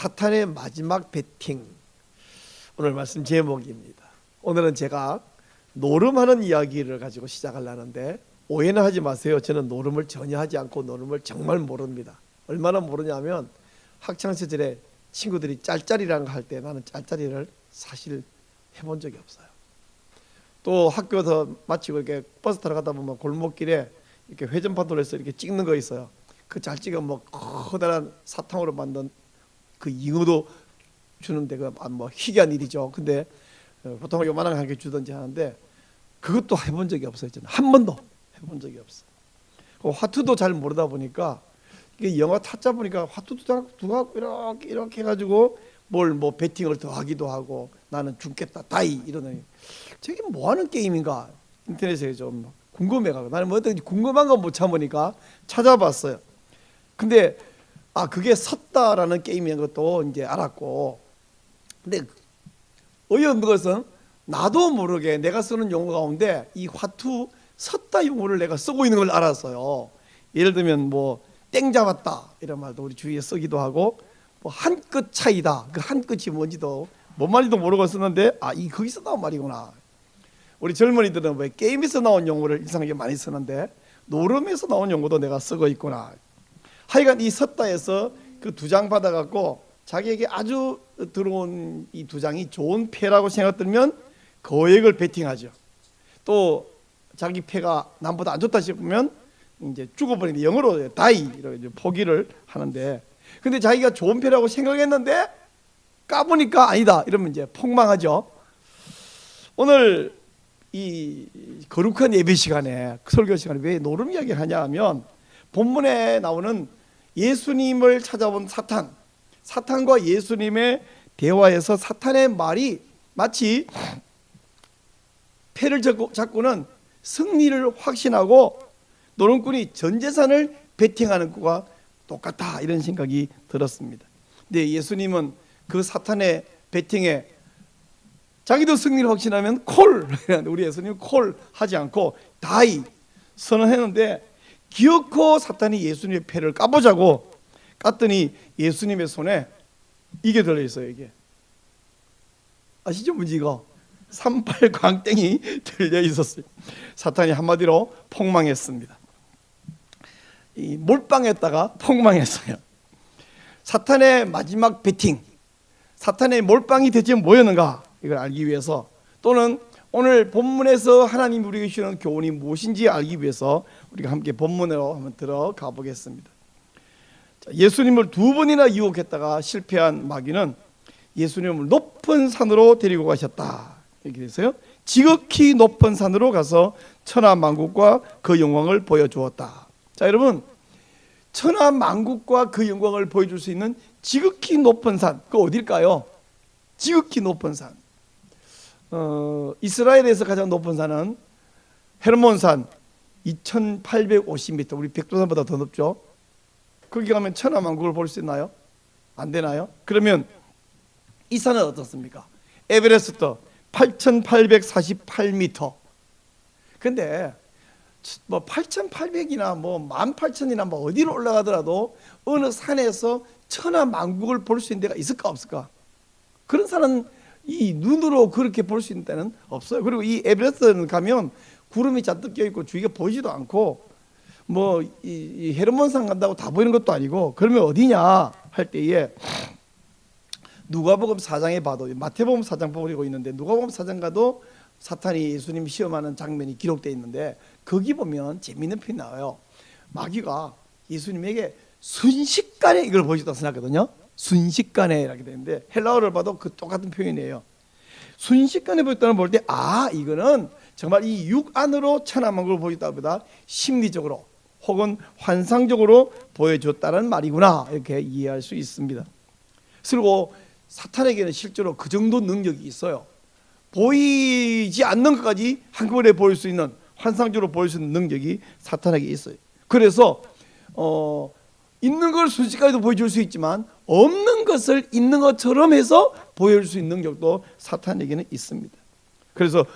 사탄의 마지막 배팅 오늘 말씀 제목입니다. 오늘은 제가 노름하는 이야기를 가지고 시작하려는데 오해는 하지 마세요. 저는 노름을 전혀 하지 않고 노름을 정말 모릅니다. 얼마나 모르냐면 학창 시절에 친구들이 짤짤이라는 거 할 때 나는 짤짤이를 사실 해본 적이 없어요. 또 학교에서 마치고 이렇게 버스 타러 가다 보면 골목길에 이렇게 회전판도로 해서 이렇게 찍는 거 있어요. 그 잘 찍으면 뭐 커다란 사탕으로 만든 그 잉어도 주는데 그뭐 희귀한 일이죠. 근데 어, 보통 요만한 한개 주든지 하는데 그것도 해본 적이 없어요. 저는 한 번도 해본 적이 없어요. 그 화투도 잘 모르다 보니까 이게 영화 타짜 보니까 화투도 두가 이렇게 이렇게 해가지고 뭘 뭐 베팅을 더 하기도 하고 나는 죽겠다 다이 이러더니 저게 뭐 하는 게임인가 인터넷에 좀 궁금해가지고 나는 뭐 어떤 궁금한 건 못 참으니까 찾아봤어요. 근데 아 그게 섰다라는 게임인 것도 이제 알았고 근데 어이없는 것은 나도 모르게 내가 쓰는 용어 가운데 이 화투 섰다 용어를 내가 쓰고 있는 걸 알았어요. 예를 들면 뭐 땡 잡았다 이런 말도 우리 주위에 쓰기도 하고 뭐 한 끗 차이다 그 한 끗이 뭔지도 뭔 말인지도 모르고 쓰는데 아 이 거기서 나온 말이구나. 우리 젊은이들은 왜 게임에서 나온 용어를 이상하게 많이 쓰는데 노름에서 나온 용어도 내가 쓰고 있구나. 하여간 이 섰다에서 그 두 장 받아갖고 자기에게 아주 들어온 이 두 장이 좋은 패라고 생각 들면 거액을 베팅하죠. 또 자기 패가 남보다 안 좋다 싶으면 이제 죽어버리는데 영어로 다이 이렇게 포기를 하는데 근데 자기가 좋은 패라고 생각했는데 까보니까 아니다 이러면 이제 폭망하죠. 오늘 이 거룩한 예배 시간에 설교 시간에 왜 노름 이야기 하냐 하면 본문에 나오는 예수님을 찾아온 사탄 사탄과 예수님의 대화에서 사탄의 말이 마치 패를 잡고, 잡고는 승리를 확신하고 노름꾼이 전 재산을 베팅하는 것과 똑같다 이런 생각이 들었습니다. 근데 예수님은 그 사탄의 베팅에 자기도 승리를 확신하면 콜 우리 예수님 콜 하지 않고 다이 선언했는데 기어코 사탄이 예수님의 패를 까보자고 깠더니 예수님의 손에 이게 들어 있어요 이게 아시죠 문제가 삼팔 광땡이 들려 있었어요. 사탄이 한마디로 폭망했습니다. 이 몰빵했다가 폭망했어요. 사탄의 마지막 배팅, 사탄의 몰빵이 대체 뭐였는가 이걸 알기 위해서 또는 오늘 본문에서 하나님 우리에게 주시는 교훈이 무엇인지 알기 위해서 우리가 함께 본문으로 한번 들어가 보겠습니다. 자, 예수님을 두 번이나 유혹했다가 실패한 마귀는 예수님을 높은 산으로 데리고 가셨다. 이렇게 돼서요. 지극히 높은 산으로 가서 천하 만국과 그 영광을 보여주었다. 자, 여러분 천하 만국과 그 영광을 보여줄 수 있는 지극히 높은 산, 그 어딜까요? 지극히 높은 산. 어, 이스라엘에서 가장 높은 산은 헤르몬산 2,850m. 우리 백두산보다 더 높죠. 거기 가면 천하 만국을 볼 수 있나요? 안 되나요? 그러면 이 산은 어떻습니까? 에베레스트 8,848m. 근데 뭐 8,800이나 뭐 18,000이나 뭐 어디로 올라가더라도 어느 산에서 천하 만국을 볼 수 있는 데가 있을까 없을까? 그런 산은 이 눈으로 그렇게 볼 수 있는 데는 없어요. 그리고 이 에베레스트는 가면 구름이 잔뜩 껴 있고 주위가 보이지도 않고 뭐 이 이 헤르몬산 간다고 다 보이는 것도 아니고 그러면 어디냐 할 때에 누가복음 4장에 봐도 마태복음 4장 보고 있는데 누가복음 4장 가도 사탄이 예수님 시험하는 장면이 기록되어 있는데 거기 보면 재미있는 표현이 나와요. 마귀가 예수님에게 순식간에 이걸 보여줬다 생각하거든요. 순식간에 이렇게 되는데 헬라어를 봐도 그 똑같은 표현이에요. 순식간에 보였다는 볼 때 아 이거는 정말 이 육 안으로 천하만 걸 보였다 보다 심리적으로 혹은 환상적으로 보여줬다는 말이구나 이렇게 이해할 수 있습니다. 그리고 사탄에게는 실제로 그 정도 능력이 있어요. 보이지 않는 것까지 한꺼번에 보일 수 있는 환상적으로 보일 수 있는 능력이 사탄에게 있어요. 그래서 어, 있는 걸 순식간에도 보여줄 수 있지만 없는 것을 있는 것처럼 해서 보여줄 수 있는 능력도 사탄에게는 있습니다. 그래서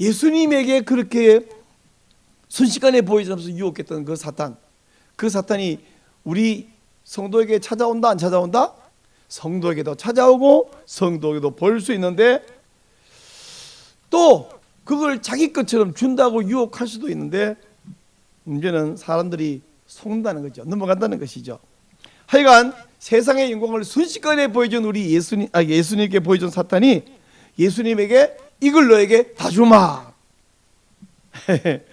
예수님에게 그렇게 순식간에 보이면서 유혹했던 그 사탄, 그 사탄이 우리 성도에게 찾아온다 안 찾아온다? 성도에게도 찾아오고 성도에게도 볼 수 있는데 또 그걸 자기 것처럼 준다고 유혹할 수도 있는데 문제는 사람들이 속는다는 거죠. 넘어간다는 것이죠. 하여간 세상의 영광을 순식간에 보여준 우리 예수님, 아, 예수님께 보여준 사탄이 예수님에게 이걸 너에게 다 주마.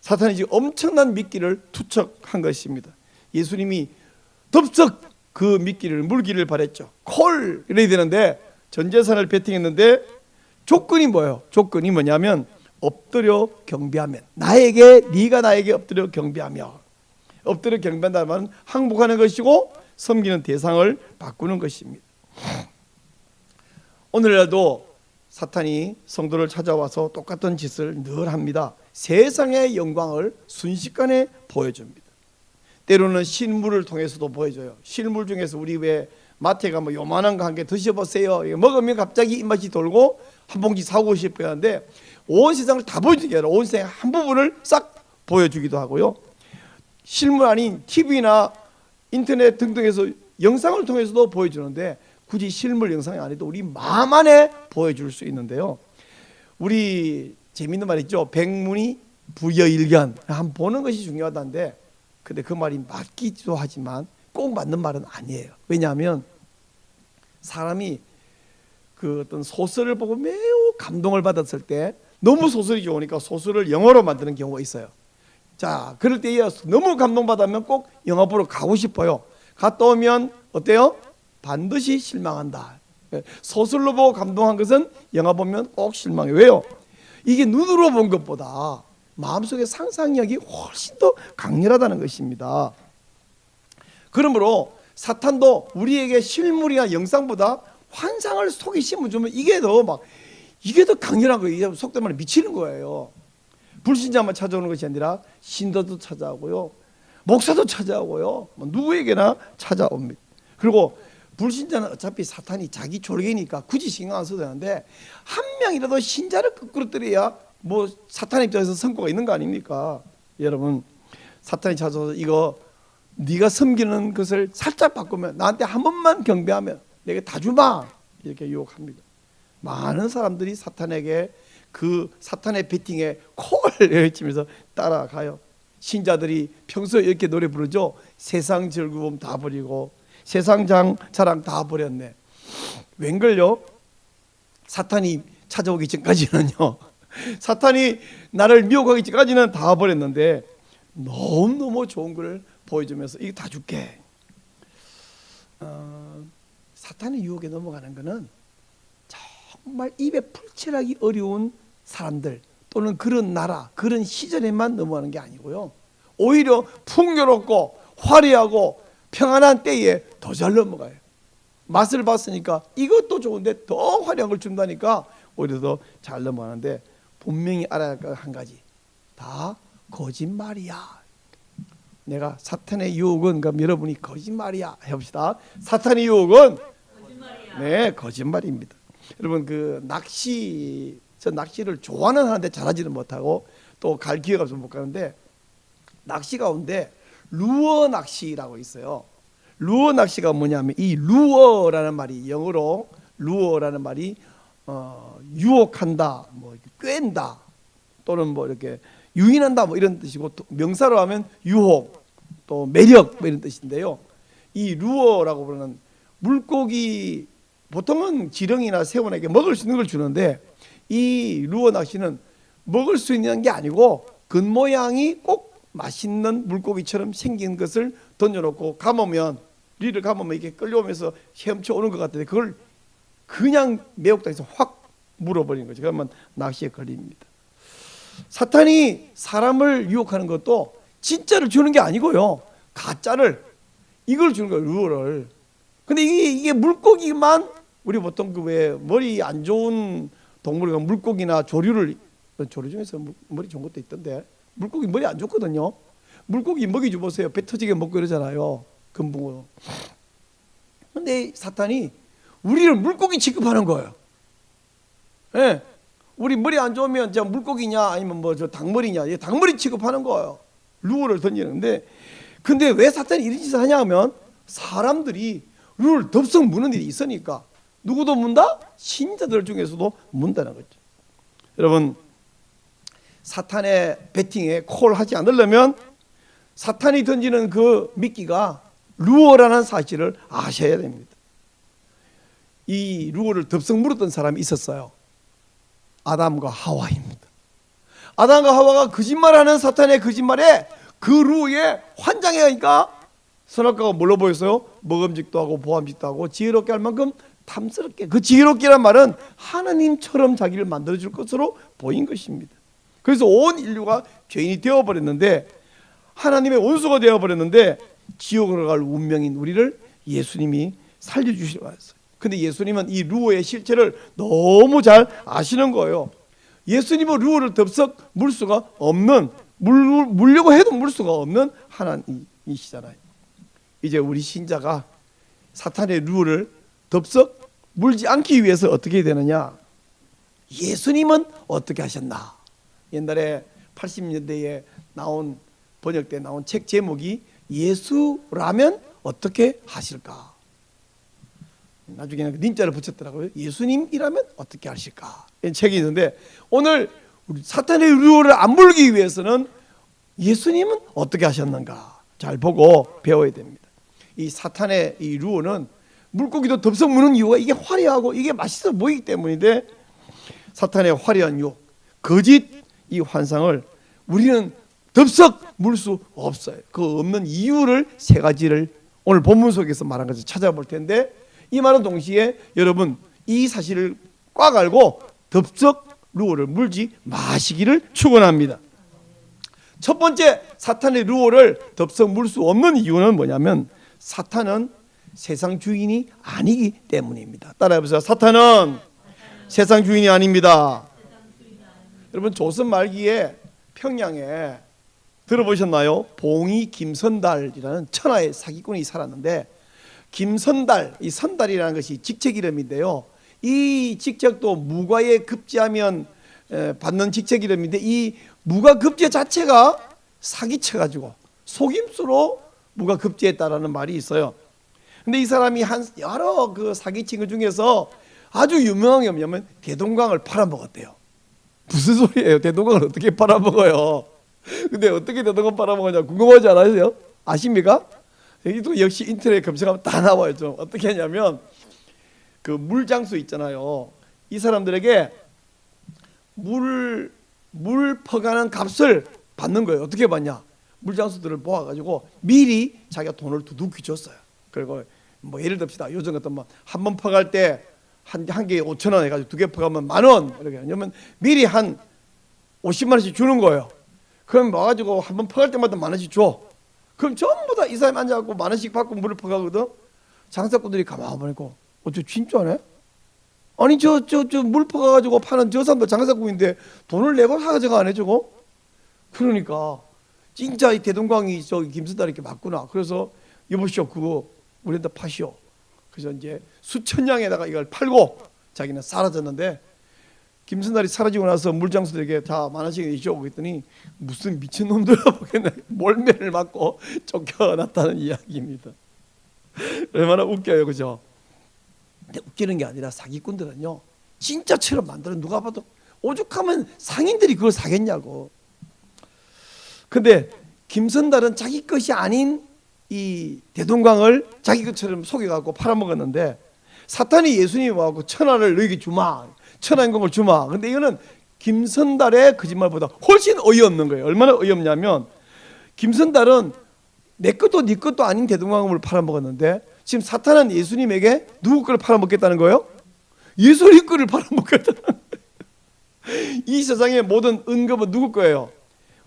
사탄이 지금 엄청난 미끼를 투척한 것입니다. 예수님이 덥석 그 미끼를 물기를 바랬죠. 콜 이래야 되는데 전 재산을 베팅했는데 조건이 뭐예요? 조건이 뭐냐면 엎드려 경배하면 나에게 네가 나에게 엎드려 경배하며 엎드려 경배한다는 말은 항복하는 것이고 섬기는 대상을 바꾸는 것입니다. 오늘날도 사탄이 성도를 찾아와서 똑같은 짓을 늘 합니다. 세상의 영광을 순식간에 보여줍니다. 때로는 실물을 통해서도 보여줘요. 실물 중에서 우리 왜 마트에 가면 요만한 거 한 개 드셔보세요. 먹으면 갑자기 입맛이 돌고 한 봉지 사고 싶어야 하는데 온 세상을 다 보여주게 아니라 온 세상 한 부분을 싹 보여주기도 하고요. 실물 아닌 TV나 인터넷 등등에서 영상을 통해서도 보여주는데 굳이 실물 영상이 아니도 우리 마음 안에 보여줄 수 있는데요. 우리 재밌는 말 있죠. 백문이 부여일견 한번 보는 것이 중요하다는데 근데 그 말이 맞기도 하지만 꼭 맞는 말은 아니에요. 왜냐하면 사람이 그 어떤 소설을 보고 매우 감동을 받았을 때 너무 소설이 좋으니까 소설을 영어로 만드는 경우가 있어요. 자, 그럴 때에 너무 감동받으면 꼭 영화 보러 가고 싶어요. 갔다 오면 어때요? 반드시 실망한다. 소설로 보고 감동한 것은 영화 보면 꼭 실망해요. 왜요? 이게 눈으로 본 것보다 마음속의 상상력이 훨씬 더 강렬하다는 것입니다. 그러므로 사탄도 우리에게 실물이나 영상보다 환상을 속에 심어주면 이게 더 막 이게 더 강렬한 거예요. 속된 말에 미치는 거예요. 불신자만 찾아오는 것이 아니라 신도도 찾아오고요. 목사도 찾아오고요. 뭐 누구에게나 찾아옵니다. 그리고 불신자는 어차피 사탄이 자기 졸개니까 굳이 신경 안 써도 되는데 한 명이라도 신자를 거꾸로뜨려야 뭐 사탄 입장에서 성과가 있는 거 아닙니까? 여러분 사탄이 찾아서 이거 네가 섬기는 것을 살짝 바꾸면 나한테 한 번만 경배하면 내게 다 주마 이렇게 유혹합니다. 많은 사람들이 사탄에게 그 사탄의 베팅에 콜 외치면서 따라가요. 신자들이 평소에 이렇게 노래 부르죠. 세상 즐거움 다 버리고 세상 장 자랑 다 버렸네. 웬걸요? 사탄이 찾아오기 전까지는요. 사탄이 나를 미혹하기 전까지는 다 버렸는데 너무너무 좋은 걸 보여주면서 이거 다 줄게. 어, 사탄의 유혹에 넘어가는 것은 정말 입에 풀칠하기 어려운 사람들 또는 그런 나라, 그런 시절에만 넘어가는 게 아니고요. 오히려 풍요롭고 화려하고 평안한 때에 더 잘 넘어가요. 맛을 봤으니까 이것도 좋은데 더 화려한 걸 준다니까 오히려 더 잘 넘어가는데 분명히 알아야 할것한 가지 다 거짓말이야. 내가 사탄의 유혹은 그럼 여러분이 거짓말이야 해봅시다. 사탄의 유혹은 거짓말이야. 네 거짓말입니다. 여러분 그 낚시 저 낚시를 좋아하는 하는데 잘하지는 못하고 또 갈 기회가 좀 못 가는데 낚시 가운데 루어 낚시라고 있어요. 루어 낚시가 뭐냐면 이 루어라는 말이 영어로 루어라는 말이 어, 유혹한다, 뭐 꿰다 또는 뭐 이렇게 유인한다 뭐 이런 뜻이고 또 명사로 하면 유혹 또 매력 뭐 이런 뜻인데요. 이 루어라고 부르는 물고기 보통은 지렁이나 새우에게 먹을 수 있는 걸 주는데 이 루어 낚시는 먹을 수 있는 게 아니고 근 모양이 꼭 맛있는 물고기처럼 생긴 것을 던져놓고 감으면 리를 감으면 이게 끌려오면서 헤엄쳐 오는 것 같은데 그걸 그냥 매혹당해서 확 물어버리는 거죠. 그러면 낚시에 걸립니다. 사탄이 사람을 유혹하는 것도 진짜를 주는 게 아니고요. 가짜를 이걸 주는 거예요. 루어를. 근데 이게, 이게 물고기만 우리 보통 그 왜 머리 안 좋은 동물이 물고기나 조류를 조류 중에서 머리 좋은 것도 있던데 물고기 머리 안 좋거든요. 물고기 먹이 줘보세요. 배 터지게 먹고 이러잖아요. 금붕어. 근데 사탄이 우리를 물고기 취급하는 거예요. 예. 네. 우리 머리 안 좋으면 저 물고기냐 아니면 뭐 저 닭머리냐 이 닭머리 취급하는 거예요. 루어를 던지는데 근데 왜 사탄이 이런 짓을 하냐 하면 사람들이 룰을 덥석 무는 일이 있으니까 누구도 문다? 신자들 중에서도 문다는 거죠. 여러분 사탄의 배팅에 콜하지 않으려면 사탄이 던지는 그 미끼가 루어라는 사실을 아셔야 됩니다. 이 루어를 덥석 물었던 사람이 있었어요. 아담과 하와입니다. 아담과 하와가 거짓말하는 사탄의 거짓말에 그 루어에 환장해 하니까 선악과가 뭘로 보였어요? 먹음직도 하고 보암직도 하고 지혜롭게 할 만큼 탐스럽게 그 지혜롭게란 말은 하나님처럼 자기를 만들어 줄 것으로 보인 것입니다. 그래서 온 인류가 죄인이 되어 버렸는데 하나님의 원수가 되어 버렸는데 지옥으로 갈 운명인 우리를 예수님이 살려 주시러 왔어요. 근데 예수님은 이 루어의 실체를 너무 잘 아시는 거예요. 예수님은 루어를 덥석 물 수가 없는 물, 물려고 해도 물 수가 없는 하나님이시잖아요. 이제 우리 신자가 사탄의 루어를 덥석 물지 않기 위해서 어떻게 되느냐? 예수님은 어떻게 하셨나? 옛날에 80년대에 나온 번역돼 나온 책 제목이 예수라면 어떻게 하실까? 나중에는 님자를 붙였더라고요. 예수님이라면 어떻게 하실까? 이런 책이 있는데 오늘 사탄의 루어를 안 물기 위해서는 예수님은 어떻게 하셨는가 잘 보고 배워야 됩니다. 이 사탄의 이 루어는 물고기도 덥석 무는 이유가 이게 화려하고 이게 맛있어 보이기 때문인데 사탄의 화려한 유 거짓 이 환상을 우리는 덥석 물 수 없어요. 그 없는 이유를 세 가지를 오늘 본문 속에서 말한 것을 찾아볼 텐데 이 말은 동시에 여러분 이 사실을 꽉 알고 덥석 루어를 물지 마시기를 축원합니다. 첫 번째 사탄의 루어를 덥석 물 수 없는 이유는 뭐냐면 사탄은 세상 주인이 아니기 때문입니다. 따라해보세요. 사탄은 세상 주인이 아닙니다. 여러분 조선 말기에 평양에 들어보셨나요? 봉이 김선달이라는 천하의 사기꾼이 살았는데 김선달 이 선달이라는 것이 직책 이름인데요. 이 직책도 무과에 급제하면 에, 받는 직책 이름인데 이 무과 급제 자체가 사기쳐 가지고 속임수로 무과 급제했다라는 말이 있어요. 근데 이 사람이 한 여러 그 사기친 것 중에서 아주 유명한 게 뭐냐면 대동강을 팔아먹었대요. 무슨 소리예요? 대동강을 어떻게 팔아먹어요? 근데 어떻게 대동강 팔아먹었냐 궁금하지 않으세요? 아십니까? 여기도 역시 인터넷 검색하면 다 나와요. 좀 어떻게 하냐면 그 물장수 있잖아요. 이 사람들에게 물, 물 퍼가는 값을 받는 거예요. 어떻게 받냐? 물장수들을 모아가지고 미리 자기가 돈을 두둑히 줬어요. 그리고 뭐 예를 듭시다. 요즘 같은 뭐한 번 퍼갈 때 한 한 개에 5천 원 해가지고 두 개 퍼가면 만 원. 이렇게 왜냐면 미리 한 50만 원씩 주는 거예요. 그럼 와가지고 한 번 퍼갈 때마다 만 원씩 줘. 그럼 전부 다 이 사람이 앉아갖고 만 원씩 받고 물을 퍼가거든. 장사꾼들이 가만 보니까 어저 진짜네? 아니 저 저 저 물 퍼가가지고 파는 저 사람도 장사꾼인데 돈을 내고 사가져가 안 해주고? 그러니까 진짜 이 대동강이 저기 김수달 이렇게 맞구나. 그래서 여보시오 그거 우리한테 파시오. 그래서 이제 수천 양에다가 이걸 팔고 자기는 사라졌는데 김선달이 사라지고 나서 물장수들에게 다 만원씩 이줘고 했더니 무슨 미친 놈들아 보겠네 몰매를 맞고 쫓겨났다는 이야기입니다. 얼마나 웃겨요, 그죠? 근데 웃기는 게 아니라 사기꾼들은요 진짜처럼 만들어 누가 봐도 오죽하면 상인들이 그걸 사겠냐고. 근데 김선달은 자기 것이 아닌 이 대동강을 자기 것처럼 속여갖고 팔아먹었는데 사탄이 예수님 와갖고 천하를 너에게 주마 천하인공을 주마 근데 이거는 김선달의 거짓말보다 훨씬 어이없는 거예요 얼마나 어이없냐면 김선달은 내 것도 네 것도 아닌 대동강을 팔아먹었는데 지금 사탄은 예수님에게 누구 거를 팔아먹겠다는 거예요? 예수님 거를 팔아먹겠다는 거예요 이 세상의 모든 은급은 누구 거예요?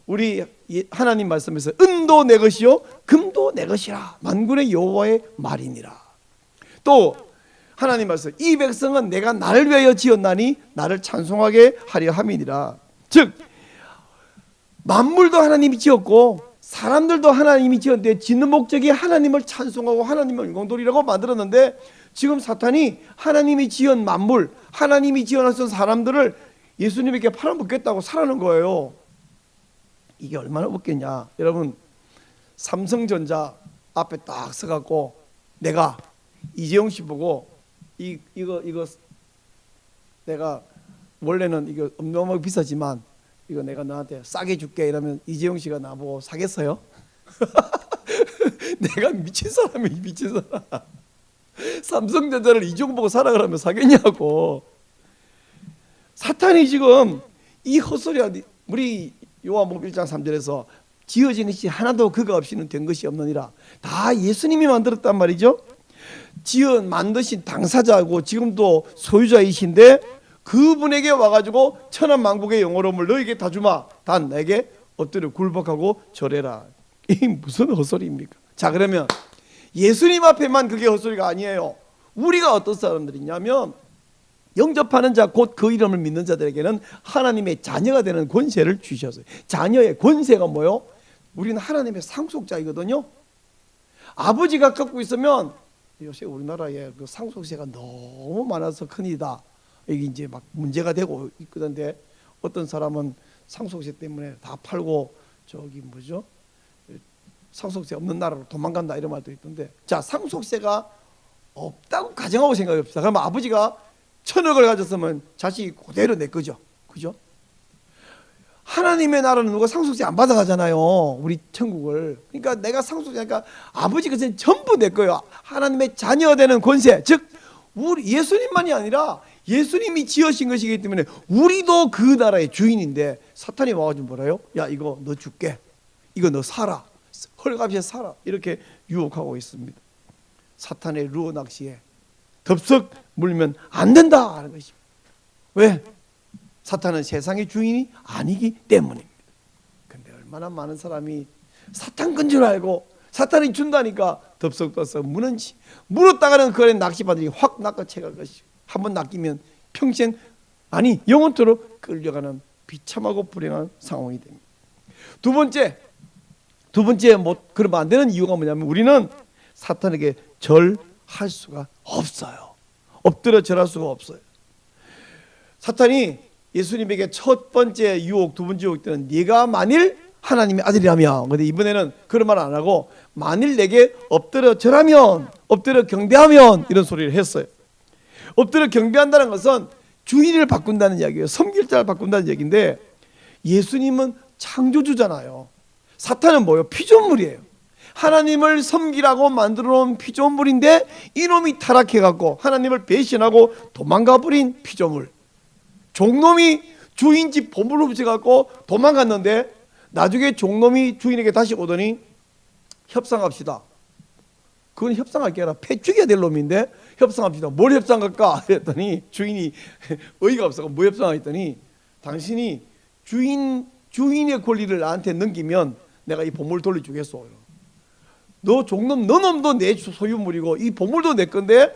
우리 하나님 말씀에서 은도 내 것이요 금도 내 것이라 만군의 여호와의 말이니라. 또 하나님 말씀 이 백성은 내가 나를 위하여 지었나니 나를 찬송하게 하려 함이니라. 즉 만물도 하나님이 지었고 사람들도 하나님이 지었는데 짓는 목적이 하나님을 찬송하고 하나님을 영광돌이라고 만들었는데 지금 사탄이 하나님이 지은 만물, 하나님이 지어놨던 사람들을 예수님에게 팔아먹겠다고 살아는 거예요. 이게 얼마나 웃겠냐 여러분 삼성전자 앞에 딱 서갖고 내가 이재용 씨 보고 이 이거 이거 내가 원래는 이거 엄청나게 비싸지만 이거 내가 너한테 싸게 줄게 이러면 이재용 씨가 나보고 사겠어요? 내가 미친 사람이 미친 사람. 삼성전자를 이종 보고 사라 그러면 사겠냐고. 사탄이 지금 이 헛소리야. 우리 요한복음 1장 3절에서 지어진 것이 하나도 그가 없이는 된 것이 없느니라. 다 예수님이 만들었단 말이죠. 지어 만드신 당사자고 지금도 소유자이신데 그분에게 와가지고 천한 만국의 영어로움을 너에게 다 주마. 단 내게 엎드려 굴복하고 절해라. 이 무슨 헛소리입니까? 자 그러면 예수님 앞에만 그게 헛소리가 아니에요. 우리가 어떤 사람들이냐면 영접하는 자 곧 그 이름을 믿는 자들에게는 하나님의 자녀가 되는 권세를 주셨어요. 자녀의 권세가 뭐요? 우리는 하나님의 상속자이거든요. 아버지가 갖고 있으면 요새 우리나라에 그 상속세가 너무 많아서 큰일이다. 이게 이제 막 문제가 되고 있거든데 어떤 사람은 상속세 때문에 다 팔고 저기 뭐죠? 상속세 없는 나라로 도망간다 이런 말도 있던데 자 상속세가 없다고 가정하고 생각해 봅시다. 그러면 아버지가 천억을 가졌으면 자식이 그대로 내 거죠. 그죠? 하나님의 나라는 누가 상속세 안 받아가잖아요. 우리 천국을. 그러니까 내가 상속세니까 아버지 것은 전부 내 거예요. 하나님의 자녀 되는 권세. 즉 우리 예수님만이 아니라 예수님이 지으신 것이기 때문에 우리도 그 나라의 주인인데 사탄이 와가지고 뭐라요? 야 이거 너 줄게. 이거 너 사라. 헐값에 사라. 이렇게 유혹하고 있습니다. 사탄의 루어 낚시에 덥석 물면 안 된다 하는 것입니다. 왜? 사탄은 세상의 주인이 아니기 때문입니다. 근데 얼마나 많은 사람이 사탄 건줄 알고 사탄이 준다니까 덥석덥석 무는지 물었다가는 그에 낚시바들이 확 낚아채갈 것이 한번 낚이면 평생 아니 영원토록 끌려가는 비참하고 불행한 상황이 됩니다. 두 번째 두 번째 뭐 그러면 안 되는 이유가 뭐냐면 우리는 사탄에게 절할 수가 없어요. 엎드려 절할 수가 없어요. 사탄이 예수님에게 첫 번째 유혹, 두 번째 유혹 때는 네가 만일 하나님의 아들이라면 근데 이번에는 그런 말 안 하고 만일 내게 엎드려 절하면 엎드려 경배하면 이런 소리를 했어요. 엎드려 경배한다는 것은 주인을 바꾼다는 이야기예요. 섬길 자를 바꾼다는 얘기인데 예수님은 창조주잖아요. 사탄은 뭐예요? 피조물이에요. 하나님을 섬기라고 만들어 놓은 피조물인데 이놈이 타락해 갖고 하나님을 배신하고 도망가 버린 피조물. 종놈이 주인 집 보물을 훔쳐 갖고 도망갔는데 나중에 종놈이 주인에게 다시 오더니 협상합시다. 그건 협상할 게 아니라 패 죽여야 될 놈인데 협상합시다. 뭘 협상할까? 했더니 주인이 어이가 없어서 뭐 협상했더니 당신이 주인 주인의 권리를 나한테 넘기면 내가 이 보물 돌려주겠소. 너 종놈 너 놈도 내 소유물이고 이 보물도 내 건데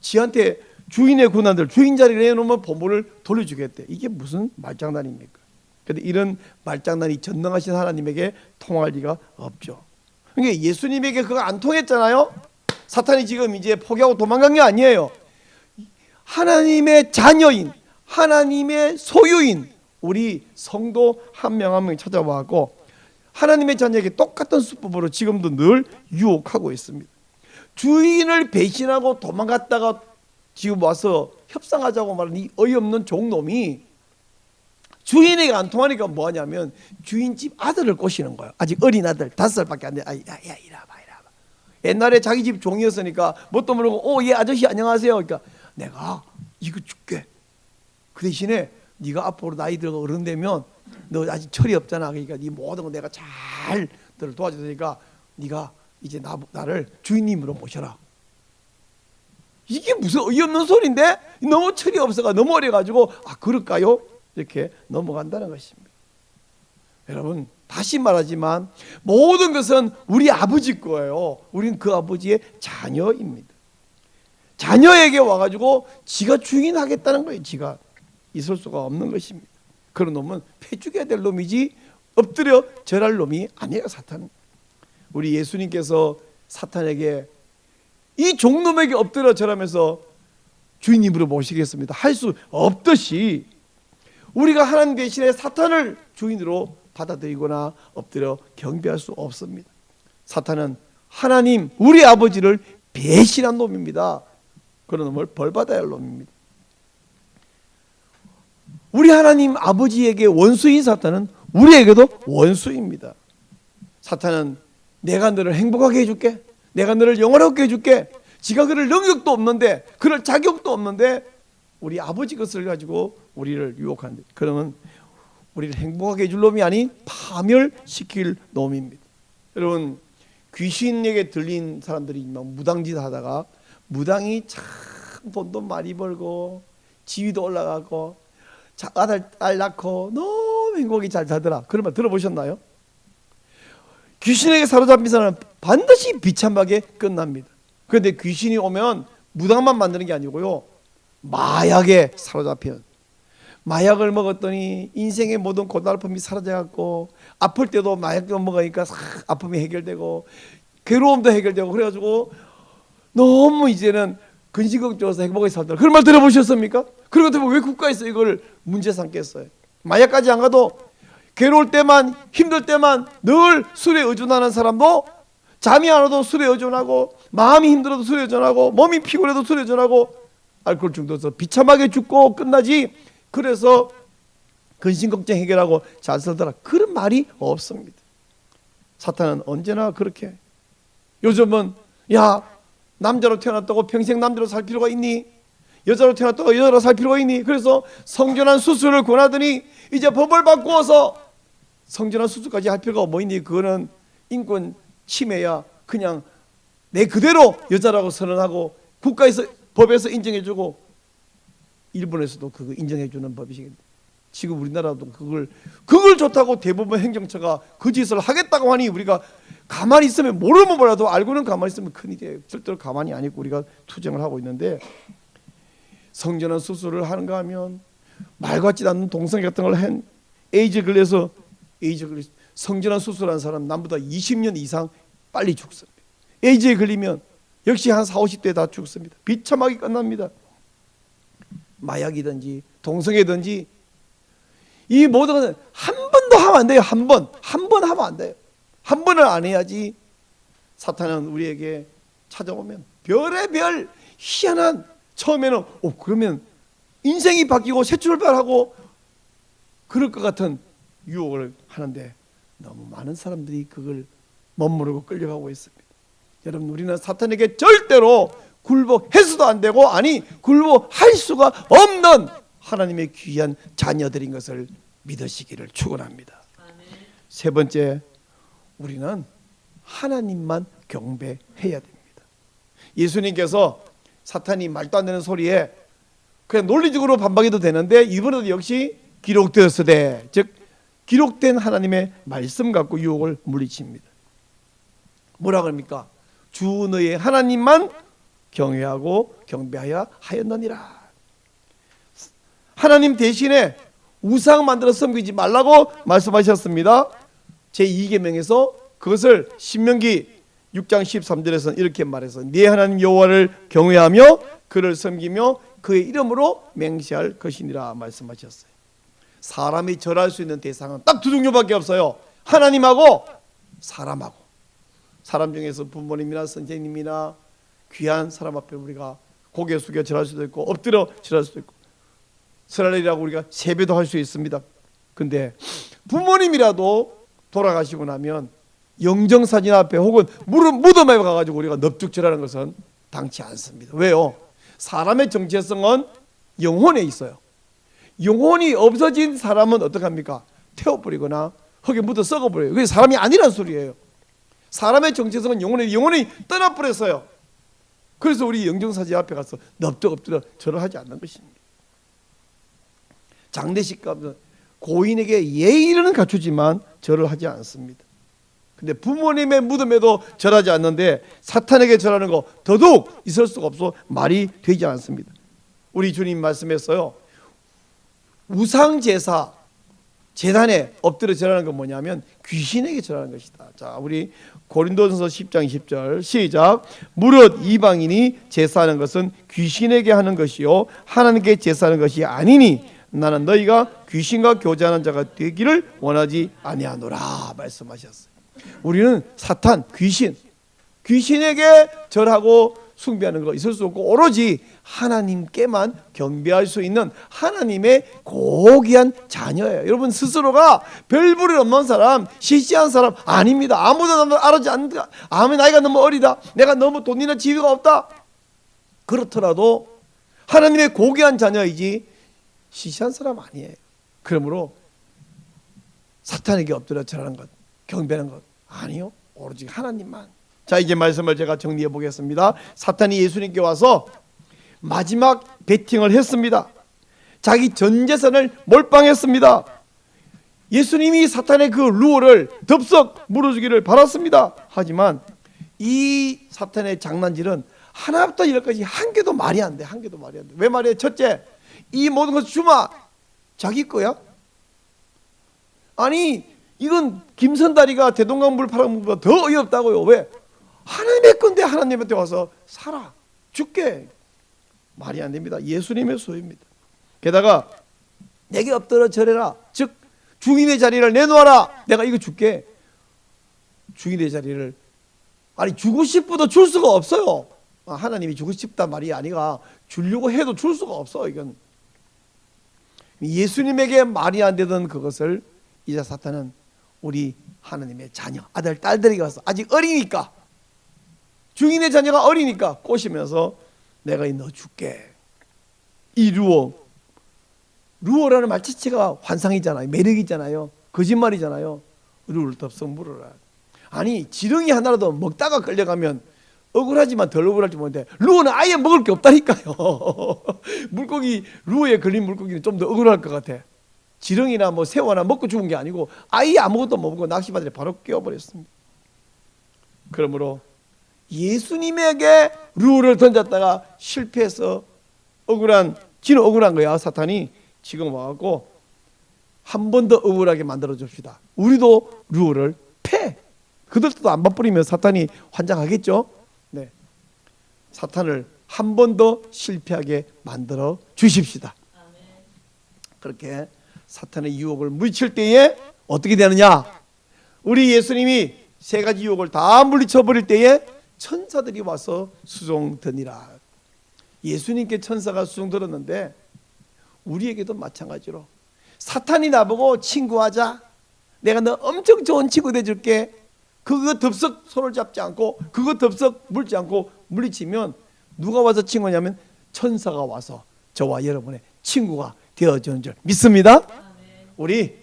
지한테 주인의 군한들 주인 자리를 해놓으면 보물을 돌려주겠대. 이게 무슨 말장난입니까? 근데 이런 말장난이 전능하신 하나님에게 통할 리가 없죠. 그러니까 예수님에게 그거 안 통했잖아요. 사탄이 지금 이제 포기하고 도망간 게 아니에요. 하나님의 자녀인 하나님의 소유인 우리 성도 한 명 한명 찾아와고 하나님의 자녀에게 똑같은 수법으로 지금도 늘 유혹하고 있습니다. 주인을 배신하고 도망갔다가 지금 와서 협상하자고 말하는 이 어이없는 종놈이 주인에게 안 통하니까 뭐 하냐면 주인 집 아들을 꼬시는 거예요. 아직 어린 아들 다섯 살밖에 안 돼. 아, 야, 야, 이라 봐, 이라 봐. 옛날에 자기 집 종이었으니까 뭣도 모르고, 오, 예, 아저씨 안녕하세요. 그러니까 내가 이거 줄게. 그 대신에 네가 앞으로 나이 들어 어른 되면 너 아직 철이 없잖아. 그러니까 네 모든 거 내가 잘 너를 도와줄 테니까 네가 이제 나, 나를 주인님으로 모셔라. 이게 무슨 어이없는 소리인데 너무 철이 없어가 너무 어려가지고 아 그럴까요? 이렇게 넘어간다는 것입니다. 여러분 다시 말하지만 모든 것은 우리 아버지 거예요. 우리는 그 아버지의 자녀입니다. 자녀에게 와가지고 지가 주인하겠다는 거예요. 지가 있을 수가 없는 것입니다. 그런 놈은 패 죽여야 될 놈이지 엎드려 절할 놈이 아니에요. 사탄은. 우리 예수님께서 사탄에게 이 종놈에게 엎드려 절하면서 주인님으로 모시겠습니다. 할 수 없듯이 우리가 하나님 대신에 사탄을 주인으로 받아들이거나 엎드려 경배할 수 없습니다. 사탄은 하나님 우리 아버지를 배신한 놈입니다. 그런 놈을 벌받아야 할 놈입니다. 우리 하나님 아버지에게 원수인 사탄은 우리에게도 원수입니다. 사탄은 내가 너를 행복하게 해줄게. 내가 너를 영화롭게 해줄게. 지가 그럴 능력도 없는데, 그럴 자격도 없는데, 우리 아버지 것을 가지고 우리를 유혹하는데, 그러면 우리를 행복하게 해줄 놈이 아닌 파멸시킬 놈입니다. 여러분, 귀신에게 들린 사람들이 막 무당짓 하다가 무당이 참 돈도 많이 벌고 지위도 올라가고 자- 아들 딸 낳고 너무 행복이 잘 살더라. 그런 말 들어보셨나요? 귀신에게 사로잡힌 사람은 반드시 비참하게 끝납니다. 그런데 귀신이 오면 무당만 만드는 게 아니고요. 마약에 사로잡힌 마약을 먹었더니 인생의 모든 고달픔이 사라져갖고 아플 때도 마약도 먹으니까 싹 아픔이 해결되고 괴로움도 해결되고 그래가지고 너무 이제는 근심걱정해서 행복하게 살더라. 그런 말 들어보셨습니까? 때문에 왜 국가에서 이걸 문제 삼겠어요? 마약까지 안 가도 괴로울 때만 힘들 때만 늘 술에 의존하는 사람도 잠이 안 와도 술에 의존하고 마음이 힘들어도 술에 의존하고 몸이 피곤해도 술에 의존하고 알코올 중독에서 비참하게 죽고 끝나지 그래서 근심 걱정 해결하고 잘 살더라 그런 말이 없습니다. 사탄은 언제나 그렇게 요즘은 야 남자로 태어났다고 평생 남자로 살 필요가 있니? 여자로 태어났다고 여자로 살 필요가 있니? 그래서 성전환 수술을 권하더니 이제 법을 바꾸어서 성전환 수술까지 할 필요가 뭐 있니? 그거는 인권 침해야. 그냥 내 그대로 여자라고 선언하고 국가에서 법에서 인정해주고 일본에서도 그거 인정해주는 법이시겠네. 지금 우리나라도 그걸 그걸 좋다고 대부분 행정처가 그 짓을 하겠다고 하니 우리가 가만히 있으면 모르면 몰라도 알고는 가만히 있으면 큰일이에요. 절대로 가만히 안 있고 우리가 투쟁을 하고 있는데 성전환 수술을 하는가 하면 말 같지도 않는 동성 같은 걸 한 에이즈 걸려서 에이즈 걸려 성전환 수술한 사람 남보다 20년 이상 빨리 죽습니다. 에이즈에 걸리면 역시 한 4, 50대 다 죽습니다. 비참하게 끝납니다. 마약이든지 동성애든지 이 모든 것은 한 번도 하면 안 돼요. 한 번. 한 번 하면 안 돼요. 한 번을 안 해야지 사탄은 우리에게 찾아오면 별의별 희한한 처음에는 어 그러면 인생이 바뀌고 새 출발하고 그럴 것 같은 유혹을 하는데 너무 많은 사람들이 그걸 멋모르고 끌려가고 있습니다. 여러분 우리는 사탄에게 절대로 굴복해서도 안 되고 아니 굴복할 수가 없는 하나님의 귀한 자녀들인 것을 믿으시기를 축원합니다. 세 번째 우리는 하나님만 경배해야 됩니다. 예수님께서 사탄이 말도 안 되는 소리에 그냥 논리적으로 반박해도 되는데 이번에도 역시 기록되었으되 즉 기록된 하나님의 말씀 갖고 유혹을 물리칩니다. 뭐라 그럽니까? 주 너의 하나님만 경외하고 경배하여 하였느니라. 하나님 대신에 우상 만들어 섬기지 말라고 말씀하셨습니다. 제 2계명에서 그것을 신명기 6장 13절에서는 이렇게 말해서 네 하나님 여호와를 경외하며 그를 섬기며 그의 이름으로 맹세할 것이니라 말씀하셨어요. 사람이 절할 수 있는 대상은 딱 두 종류밖에 없어요. 하나님하고 사람하고. 사람 중에서 부모님이나 선생님이나 귀한 사람 앞에 우리가 고개 숙여 절할 수도 있고 엎드려 절할 수도 있고 설날이라고 우리가 세배도 할 수 있습니다. 근데 부모님이라도 돌아가시고 나면 영정 사진 앞에 혹은 무릎 무덤에 가가지고 우리가 넙죽절하는 것은 당치 않습니다. 왜요? 사람의 정체성은 영혼에 있어요. 영혼이 없어진 사람은 어떡합니까? 태워버리거나 흙에 묻어 썩어버려요. 그게 사람이 아니란 소리예요. 사람의 정체성은 영혼에 영혼이 떠나버렸어요. 그래서 우리 영정사진 앞에 가서 넙죽 엎드려 절을 하지 않는 것입니다. 장례식 가면 고인에게 예의는 갖추지만 절을 하지 않습니다. 근데 부모님의 무덤에도 절하지 않는데 사탄에게 절하는 거 더더욱 있을 수가 없어 말이 되지 않습니다. 우리 주님 말씀했어요. 우상 제사 재단에 엎드려 절하는 건 뭐냐면 귀신에게 절하는 것이다. 자, 우리 고린도전서 10장 10절 시작. 무릇 이방인이 제사하는 것은 귀신에게 하는 것이요 하나님께 제사하는 것이 아니니 나는 너희가 귀신과 교제하는 자가 되기를 원하지 아니하노라 말씀하셨어요. 우리는 사탄 귀신 귀신에게 절하고 숭배하는 거 있을 수 없고 오로지 하나님께만 경배할 수 있는 하나님의 고귀한 자녀예요. 여러분 스스로가 별볼일 없는 사람, 시시한 사람 아닙니다. 아무도 알아지 않는다. 아무 나이가 너무 어리다. 내가 너무 돈이나 지위가 없다. 그렇더라도 하나님의 고귀한 자녀이지 시시한 사람 아니에요. 그러므로 사탄에게 엎드려 절하는 것, 경배하는 것 아니요. 오로지 하나님만. 자 이제 말씀을 제가 정리해 보겠습니다. 사탄이 예수님께 와서 마지막 베팅을 했습니다. 자기 전 재산을 몰빵했습니다. 예수님이 사탄의 그 루어를 덥석 물어주기를 바랐습니다. 하지만 이 사탄의 장난질은 하나부터 열까지 한 개도 말이 안 돼. 한 개도 말이 안 돼. 왜 말이에요? 첫째, 이 모든 것을 주마 자기 거야? 아니 이건 김선다리가 대동강물 파는 것보다 더 어이없다고요. 왜? 하나님의 건데 하나님한테 와서 살아 죽게 말이 안 됩니다. 예수님의 소유입니다. 게다가 내게 엎드려 절해라. 즉 중인의 자리를 내놓아라. 내가 이거 줄게. 중인의 자리를 아니 주고 싶어도 줄 수가 없어요. 아, 하나님이 주고 싶단 말이 아니라 주려고 해도 줄 수가 없어. 이건 예수님에게 말이 안 되던 그것을 이제 사탄은 우리 하나님의 자녀 아들 딸들에게 와서 아직 어리니까 중인의 자녀가 어리니까 꼬시면서 내가 이 너 줄게. 이 루어. 루어라는 말 자체가 환상이잖아요. 매력이잖아요. 거짓말이잖아요. 루를 덥석 물어라. 아니 지렁이 하나라도 먹다가 끌려가면 억울하지만 덜 억울할지 모르는데 루어는 아예 먹을 게 없다니까요. 물고기 루어에 걸린 물고기는 좀 더 억울할 것 같아. 지렁이나 뭐 새우나 먹고 죽은 게 아니고 아예 아무것도 못 먹고 낚시바늘에 바로 끼워버렸습니다. 그러므로 예수님에게 룰을 던졌다가 실패해서 억울한 지는 억울한 거야 사탄이 지금 와갖고 한 번 더 억울하게 만들어 줍시다. 우리도 룰을 패. 그들도 안 바쁘리면 사탄이 환장하겠죠. 네, 사탄을 한 번 더 실패하게 만들어 주십시다. 그렇게 사탄의 유혹을 물리칠 때에 어떻게 되느냐? 우리 예수님이 세 가지 유혹을 다 물리쳐 버릴 때에 천사들이 와서 수종 드니라. 예수님께 천사가 수종 들었는데 우리에게도 마찬가지로 사탄이 나보고 친구하자. 내가 너 엄청 좋은 친구 돼 줄게. 그거 덥석 손을 잡지 않고 그거 덥석 물지 않고 물리치면 누가 와서 친구냐면 천사가 와서 저와 여러분의 친구가 되어주는 줄 믿습니다. 우리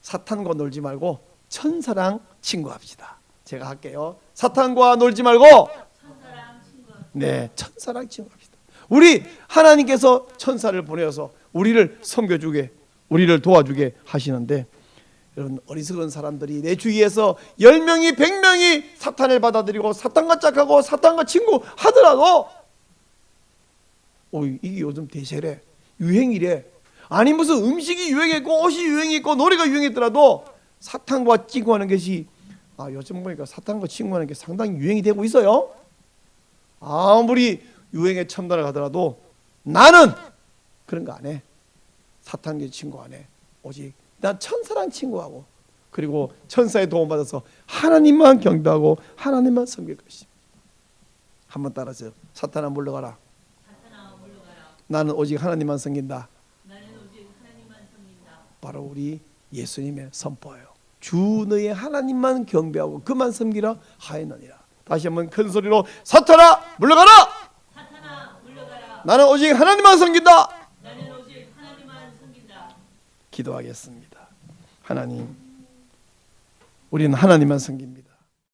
사탄과 놀지 말고 천사랑 친구합시다. 제가 할게요. 사탄과 놀지 말고 네 천사랑 친구합시다. 우리 하나님께서 천사를 보내어서 우리를 섬겨주게 우리를 도와주게 하시는데 여러분 어리석은 사람들이 내 주위에서 열 명이 백 명이 사탄을 받아들이고 사탄과 짝하고 사탄과 친구 하더라도 오 이게 요즘 대세래 유행이래 아니 무슨 음식이 유행했고 옷이 유행했고 노래가 유행했더라도 사탄과 친구하는 것이 아 요즘 보니까 사탄과 친구하는 게 상당히 유행이 되고 있어요. 아무리 유행에 첨단을 가더라도 나는 그런 거 안 해. 사탄과 친구 안 해. 오직 난 천사랑 친구하고 그리고 천사의 도움 받아서 하나님만 경배하고 하나님만 섬길 것입니다. 한번 따라서 사탄아 물러가라. 사탄아 물러가라. 나는 오직 하나님만 섬긴다. 나는 오직 하나님만 섬긴다. 바로 우리 예수님의 선포예요. 주 너의 하나님만 경배하고 그만 섬기라 하였느니라. 다시 한번 큰 소리로 사탄아 물러가라. 사탄아 물러가라. 나는 오직 하나님만 섬긴다. 나는 오직 하나님만 섬긴다. 기도하겠습니다. 하나님, 우리는 하나님만 섬깁니다.